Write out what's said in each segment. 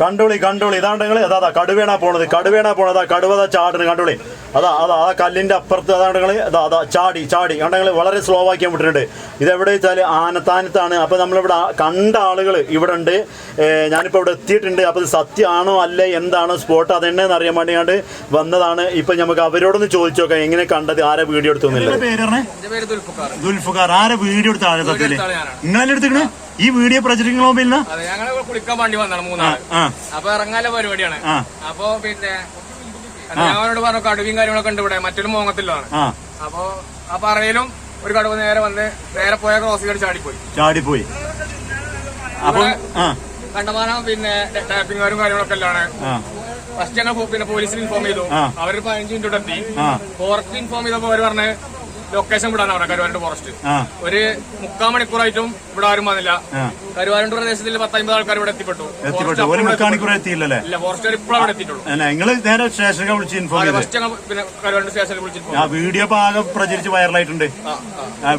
കണ്ടോളി കണ്ടോളി. നിങ്ങൾ അതാ അതാ കടുവേണ പോണത്. കടുവേണാ പോണത്. ആ കടുവ ചാടുന്നത് കണ്ടോളി. അതാ അതാ ആ കല്ലിന്റെ അപ്പുറത്ത് അതാണ്ടെങ്കിൽ അതാ അതാ ചാടി ചാടി. കണ്ടെങ്കിൽ വളരെ സ്ലോ ആക്കിയാൽ വിട്ടിട്ടുണ്ട്. ഇത് എവിടെ വെച്ചാൽ ആനത്താനത്താണ്. അപ്പോൾ നമ്മളിവിടെ കണ്ട ആളുകൾ ഇവിടെ ഉണ്ട് ഞാനിപ്പോൾ ഇവിടെ എത്തിയിട്ടുണ്ട്. അപ്പോൾ ഇത് സത്യമാണോ അല്ലേ? എന്താണ് സ്പോട്ട് അതെന്നെന്ന് അറിയാൻ വേണ്ടിയാണ്ട് വന്നതാണ്. ഇപ്പൊ നമുക്ക് അവരോടൊന്ന് ചോദിച്ചു നോക്കാം. എങ്ങനെ കണ്ടത്? ആരെ വീഡിയോ എടുത്തു നിങ്ങളുടെ എന്റെ പേര് ദുൽഫുഖാർ ആരെ വീഡിയോ എടുത്ത സത്യത്തിൽ എടുത്ത എടുത്തിക്കണേ ഈ വീഡിയോ പ്രചരിക്കണോ പിന്നെ അതെ കുളിക്കാൻ വേണ്ടി വന്നാണ് മൂന്നാൾ ആ അപ്പൊ ഇറങ്ങാല പരിപാടിയാണ്. അപ്പൊ പിന്നെ ഞങ്ങളോട് പറഞ്ഞു കടുവയും കാര്യങ്ങളൊക്കെ ഉണ്ട് ഇവിടെ. മറ്റൊരു മോങ്ങത്തിലാണ് അപ്പൊ ആ പറയലും ഒരു കടുവ നേരെ വന്ന് നേരെ പോയ ക്രോസ് ചെയ്ത് ചാടിപ്പോയി. ചാടിപ്പോയി. അപ്പൊ കണ്ടമാനം പിന്നെ ടാപ്പിങ്ങുകാരും കാര്യങ്ങളൊക്കെ എല്ലാം ഫസ്റ്റ് ഞങ്ങൾ പിന്നെ പോലീസിന് ഇൻഫോം ചെയ്തു. അവർ പതിനഞ്ച് മിനിറ്റ് എത്തി. ഫോറസ്റ്റ് ഇൻഫോം ചെയ്തപ്പോ അവർ പറഞ്ഞ് ലൊക്കേഷൻ വിടാൻ അവിടെ കരുവാരണ്ട് ഫോറസ്റ്റ് ഒരു മുക്കാൽ മണിക്കൂറായിട്ടും ഇവിടെ ആരും വന്നില്ല. കരുവാരണ്ട് പ്രദേശത്തിൽ പത്തമ്പത് ആൾക്കാർ ഇവിടെ എത്തിപ്പെട്ടു. ഇല്ല ഫോറസ്റ്റ് ഇപ്പോൾ അവിടെ എത്തിയിട്ടുള്ളൂ. നിങ്ങൾ നേരെ സ്റ്റേഷനൊക്കെ വിളിച്ച് ഇൻഫോം ഫസ്റ്റ് പിന്നെ കരുവാരണ്ട് സ്റ്റേഷനിൽ വിളിച്ചിട്ട് ആ വീഡിയോ ഭാഗം ആകെ പ്രചരിച്ച് വൈറലായിട്ടുണ്ട്.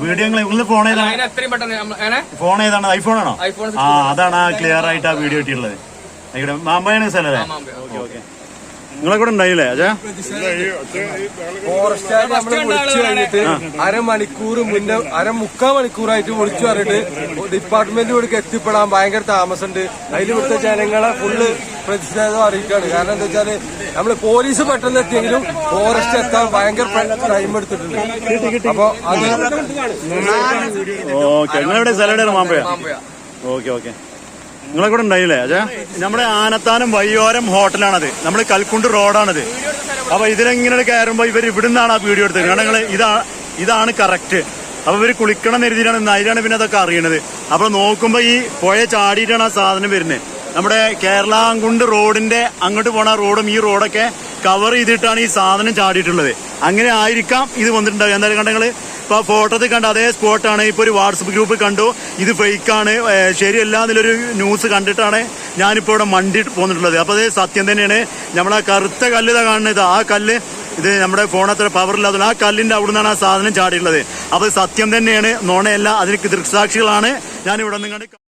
വീഡിയോ നിങ്ങൾ ഫോൺ ഏതാണ് എത്രയും പെട്ടെന്ന് ഫോൺ ഏതാണ് ഐഫോൺ ആണോ? ഐഫോൺ ആ അതാണ് ആ ക്ലിയർ ആയിട്ട് ആ വീഡിയോ കിട്ടിയുള്ളത് മാമ്പയാണ് സ്ഥലം ഓക്കെ. ഓക്കെ. നിങ്ങളെ കൂടെ ഉണ്ടായില്ലേ അജാ? ഫോറസ്റ്റുകാർ നമ്മളെ വിളിച്ചു കഴിഞ്ഞിട്ട് അരമണിക്കൂർ മുന്നേ അര മുക്കാൽ മണിക്കൂറായിട്ട് വിളിച്ചു പറഞ്ഞിട്ട് ഡിപ്പാർട്ട്മെന്റ് ഇവിടേക്ക് എത്തിപ്പെടാൻ ഭയങ്കര താമസമുണ്ട്. അതിൽ ഇവിടുത്തെ ജനങ്ങളെ ഫുള്ള് പ്രതിഷേധം അറിയിക്കാണ് കാരണം എന്താ വെച്ചാൽ നമ്മൾ പോലീസ് പെട്ടെന്ന് എത്തിയെങ്കിലും ഫോറസ്റ്റ് എത്താൻ ഭയങ്കര ടൈം എടുത്തിട്ടുണ്ട്. അപ്പൊ അത് ഓക്കെ ഓക്കെ. നിങ്ങളെ കൂടെ ഉണ്ടായില്ലേ? അതെ. നമ്മുടെ ആനത്താനം വയ്യോരം ഹോട്ടലാണത്. നമ്മൾ കൽക്കുണ്ട് റോഡാണത്. അപ്പൊ ഇതിലെങ്ങനെ കയറുമ്പോ ഇവർ ഇവിടുന്നാണ് ആ വീഡിയോ എടുത്തത്. കാരണം നിങ്ങൾ ഇതാ ഇതാണ് കറക്റ്റ്. അപ്പൊ ഇവർ കുളിക്കണം എഴുതിയാണ് നൈരാണ് പിന്നെ അതൊക്കെ അറിയണത്. അപ്പൊ നോക്കുമ്പോ ഈ പുഴ ചാടിയിട്ടാണ് ആ സാധനം വരുന്നത്. നമ്മുടെ കേരളാങ്കുണ്ട് റോഡിന്റെ അങ്ങോട്ട് പോണ റോഡും ഈ റോഡൊക്കെ കവർ ചെയ്തിട്ടാണ് ഈ സാധനം ചാടിയിട്ടുള്ളത്. അങ്ങനെ ആയിരിക്കാം ഇത് വന്നിട്ടുണ്ടാവുക. എന്തായാലും കണ്ടെങ്കിൽ ഇപ്പൊ ഫോട്ടോത്തിൽ കണ്ട അതേ സ്പോട്ടാണ് ഇപ്പൊ ഒരു വാട്സപ്പ് ഗ്രൂപ്പ് കണ്ടു. ഇത് ഫേക്കാണ് ശരിയല്ല എന്നുള്ളൊരു ന്യൂസ് കണ്ടിട്ടാണ് ഞാനിപ്പോ ഇവിടെ മണ്ടി പോന്നിട്ടുള്ളത്. അപ്പൊ അത് സത്യം തന്നെയാണ്. നമ്മളെ കറുത്ത കല്ല് ഇതാ കാണുന്നത്. ആ കല്ല് ഇത് നമ്മുടെ ഫോണത്ര പവർ ഇല്ലാത്തത് ആ കല്ലിന്റെ അവിടെ നിന്നാണ് ആ സാധനം ചാടിയിട്ടുള്ളത്. അപ്പൊ സത്യം തന്നെയാണ്. നോണയല്ല അതിന് ദൃക്സാക്ഷികളാണ് ഞാൻ ഇവിടെ നിന്ന്